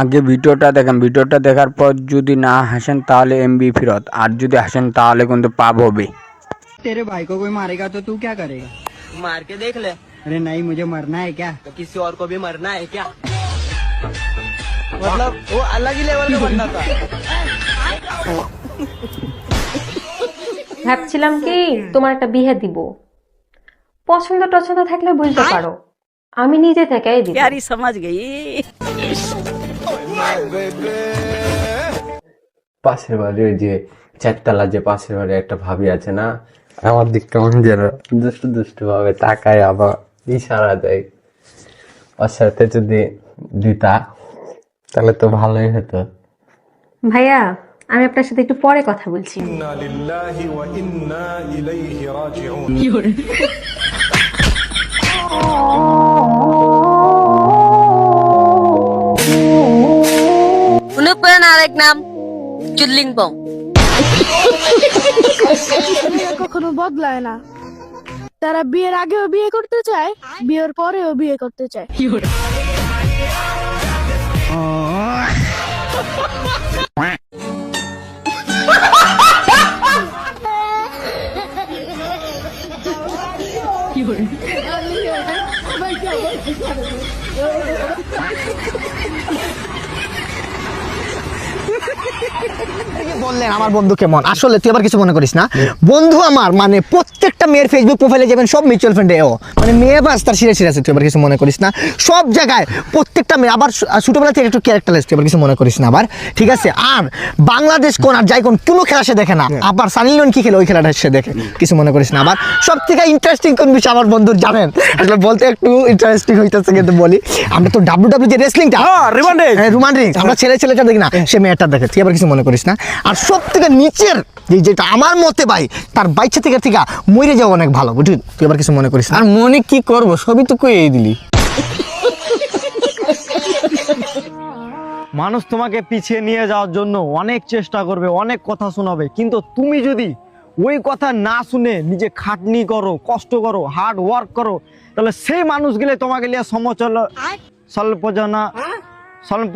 আগে ভিডিওটা দেখেন ভিডিওটা দেখার পর যদি না হাসেন তাহলে এমবি ফেরত আর যদি হাসেন তাহলে কিন্তু পাপ হবে तेरे भाई को कोई मारेगा तो तू क्या करेगा मार के देख ले अरे नहीं मुझे मरना है क्या तो किसी और को भी मरना है क्या मतलब वो अलग ही लेवल का बंदा था ভাবছিলাম কি তোমার একটা বিয়ে দিব পছন্দ টছন্দ থাকলে বুঝতে পারো আমি নিজে থেকে দিই সমাজ গেই। পাশের বাড়ির ওই যে চারতলা যে পাশের বাড়ির একটা ভাবি আছে না? আমার দিক কেমন যেন দুষ্টু দুষ্টু ভাবে তাকায় আবার ইশারা দেয়। ওর সাথে যদি দিতা তাহলে তো ভালোই হতো। ভাইয়া আমি আপনার সাথে একটু পরে কথা বলছি। করেন আরেক নাম চুল্লিংপং কখনো বদলায় না। তারা বিয়ের আগেও বিয়ে করতে চায় বিয়ের পরেও বিয়ে করতে চায়। কি বললেন আমার বন্ধু কেমন? আসলে তুই আবার কিছু মনে করিস না। বন্ধু আমার মানে প্রত্যেকটা মেয়ের ফেসবুক প্রোফাইলে যাবেন সব মিউচুয়াল ফান্ডে ও মানে মেয়ে বাস তার সিরিয়াস তুই আবার কিছু মনে করিস না। সব জায়গায় প্রত্যেকটা মেয়ে আবার ছোটবেলা থেকে একটু ক্যারেক্টারলেস তুই আবার কিছু মনে করিস না আবার। ঠিক আছে? আর বাংলাদেশ কোন আর যাই কোন কোনো খেলা সে দেখে না। আবার সানি লিওন কি খেলে ওই খেলাটা সে দেখে। কিছু মনে করিস না আবার। সব থেকে ইন্টারেস্টিং কোন বিষয় আমার বন্ধুর জানেন? আসলে বলতে একটু ইন্টারেস্টিং হইতেছে কিন্তু বলি। আমরা তো ডাব্লিউ ডাব্লিউ যে রেসলিংটা হ্যাঁ রোমান রিংস আমরা ছেলে ছেলেটা দেখি না সে মেয়েটা দেখে। তুই আবার কিছু মনে করিস না। আর সব থেকে নিচের যে যেটা আমার মতে ভাই তার বাইচ্ছা থেকে থেকে মরে যাওয়া অনেক ভালো বুঝলি? তুই আবার কিছু মনে করিস আর মনে কি করব? সবই তো কই দিলি। মানুষ তোমাকে পিছিয়ে নিয়ে যাওয়ার জন্য অনেক চেষ্টা করবে অনেক কথা শোনাবে। কিন্তু তুমি যদি ওই কথা না শুনে নিজে খাটনি করো কষ্ট করো হার্ড ওয়ার্ক করো তাহলে সেই মানুষগুলো তোমাকে নিয়ে সমচল স্বল্পজনা স্বল্প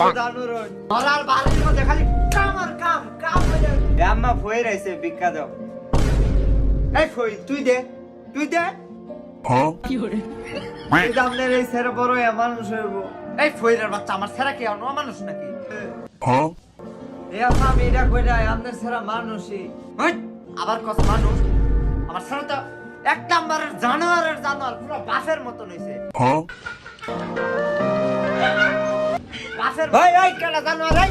আর বাবা আম্মা ফই রইছে ভিক্ষা এই ফই তুই দে তুই দে। কি করে এই দামনের এই সেরা বড় মানুষ হইব এই ফইরের বাচ্চা আমার সেরা কি অন্য মানুষ নাকি? এই আম্মা আমি এটা কইরা আমাদের সেরা মানুষই। আবার কত মানুষ। আমার সেরা তো এক নাম্বারের জানোয়ারের জানোয়ার পুরো বাসের মতন হইছে। ভাই এই কেডা জানোয়ার এই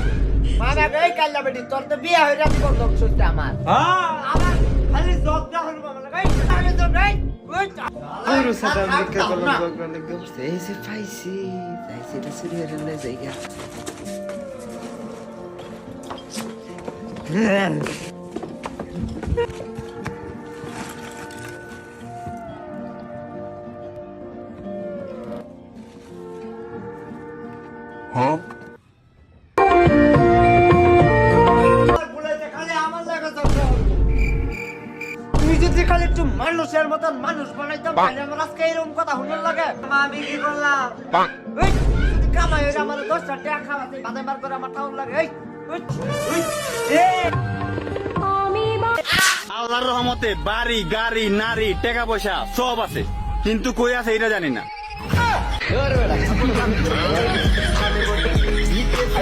মানা এই কাল্লা বেটি তোর তো বিয়া হইরা লোক শুনতে আমার আমার খালি জব না হলো মামা লাগাই খালি জব নাই পুরো সাদা লিখে করলাম ভগবান একদম এই যে পাইছি পাইছি এটা শুরু হয়ে গেল জায়গা তুই যদি খালি একটু মানুষের মতন মানুষ বানাইতাম তাহলে আমার আজকে এরকম কথা লাগে। আমি কি করলাম? এই, যদি কামাই হইলে আমার দশটা টাকা খাওয়াতে বাদাই বার করে আমার টাউন লাগে। এই এই, এই, এই। আল্লাহর রহমতে বাড়ি গাড়ি নারী টাকা পয়সা সব আছে। কিন্তু কই আছে এটা জানি না।